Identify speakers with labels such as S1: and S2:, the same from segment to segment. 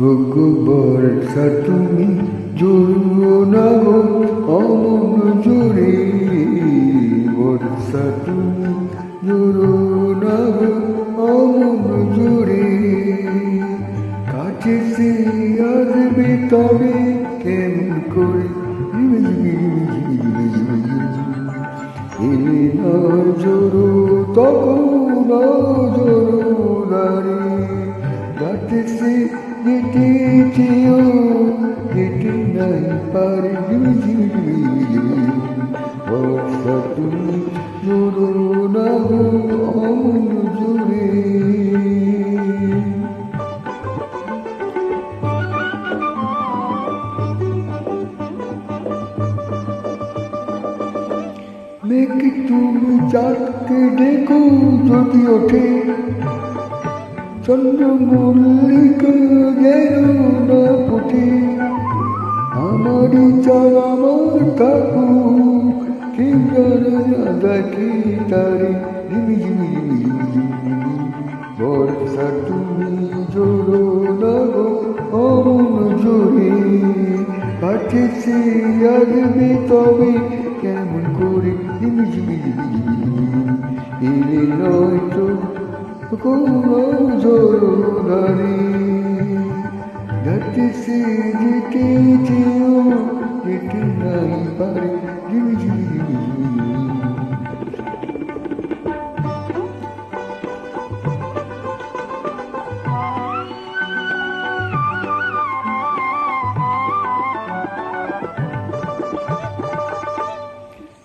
S1: বর্ষা, তুমি জড়িও না অমন জোরে বর্ষা, তুমি জড়ো না অমন জোরে কাছে সে আসবে তবে কেমন করে? এলে না জোরো তখন জোরো নারী। রাতে যেতে চেয়েও যেতে নাই পারে বর্ষা তুমি জোরো না গো অমন জোরে কি দেখি তারে ঝিমি ঝিমি ঝিমি ঝিমি ঝিমি বর্ষা তুমি জোড়ো না গো অমন জোরে কাছে সে আসবে তবে কেমন করে ঝিমি ঝিমি ঝিমি ঝিমি ঝিমি এলে নয়তো কোনো জোড়ো নারী যাতে সে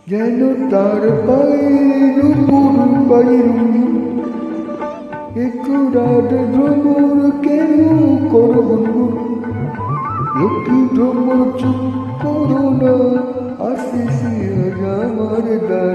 S1: যেন তার পায়ে নুপুর পাইরু একটু রাত ভ্রমর কেন করব লক্ষ্মী ভ্রমর চুপ করো না আসিস আমার দ্বারে।